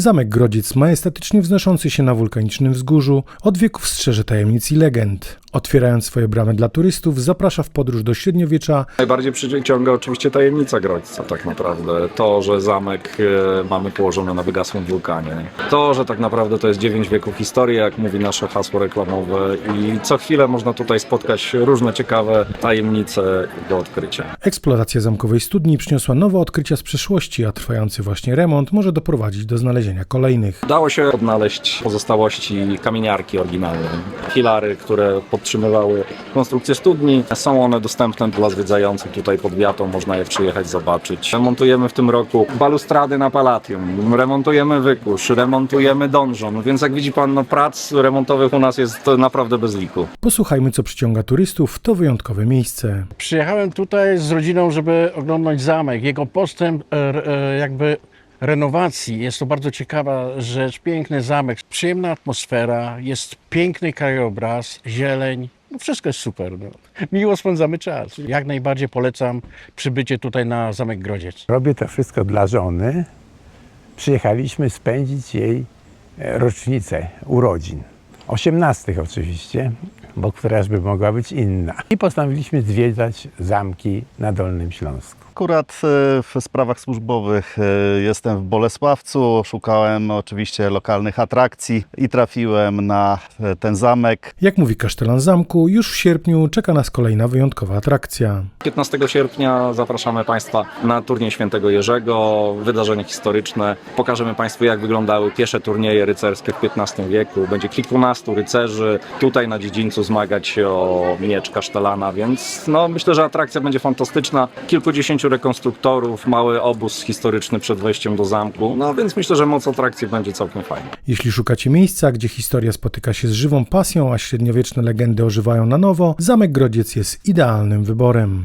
Zamek Grodziec, majestatycznie wznoszący się na wulkanicznym wzgórzu, od wieków strzeże tajemnic i legend. Otwierając swoje bramy dla turystów, zaprasza w podróż do średniowiecza, Najbardziej przyciąga oczywiście tajemnica Grodźca tak naprawdę. To, że zamek e, mamy położony na wygasłym wulkanie. To, że tak naprawdę to jest 9 wieków historii, jak mówi nasze hasło reklamowe i co chwilę można tutaj spotkać różne ciekawe tajemnice do odkrycia. Eksploracja zamkowej studni przyniosła nowe odkrycia z przeszłości, a trwający właśnie remont może doprowadzić do znalezienia kolejnych. Udało się odnaleźć pozostałości kamieniarki oryginalnej. Filary, które podtrzymywały konstrukcję studni. Są one dostępne dla zwiedzających tutaj pod wiatą, można je przyjechać zobaczyć. Remontujemy w tym roku balustrady na Palatium, remontujemy wykusz, remontujemy donżon, więc jak widzi pan, no, prac remontowych u nas jest naprawdę bez liku. Posłuchajmy, co przyciąga turystów w to wyjątkowe miejsce. Przyjechałem tutaj z rodziną, żeby oglądać zamek, jego postęp e, e, jakby renowacji. Jest to bardzo ciekawa rzecz, piękny zamek, przyjemna atmosfera, jest piękny krajobraz, zieleń. No wszystko jest super. No. Miło spędzamy czas. Jak najbardziej polecam przybycie tutaj na Zamek Grodziec. Robię to wszystko dla żony. Przyjechaliśmy spędzić jej e, rocznicę urodzin. 18 oczywiście, bo któraż by mogła być inna. I postanowiliśmy zwiedzać zamki na Dolnym Śląsku. Akurat e, w sprawach służbowych e, jestem w Bolesławcu. Szukałem oczywiście lokalnych atrakcji i trafiłem na e, ten zamek. Jak mówi kasztelan zamku, już w sierpniu czeka nas kolejna wyjątkowa atrakcja. 15 sierpnia zapraszamy Państwa na turniej Świętego Jerzego, wydarzenie historyczne. Pokażemy Państwu, jak wyglądały pierwsze turnieje rycerskie w XV wieku. Będzie kilkunastu rycerzy tutaj na dziedzińcu zmagać się o miecz kasztelana, więc no, myślę, że atrakcja będzie fantastyczna. Kilkudziesięciu rekonstruktorów, mały obóz historyczny przed wejściem do zamku, no więc myślę, że moc atrakcji będzie całkiem fajna. Jeśli szukacie miejsca, gdzie historia spotyka się z żywą pasją, a średniowieczne legendy ożywają na nowo, Zamek Grodziec jest idealnym wyborem.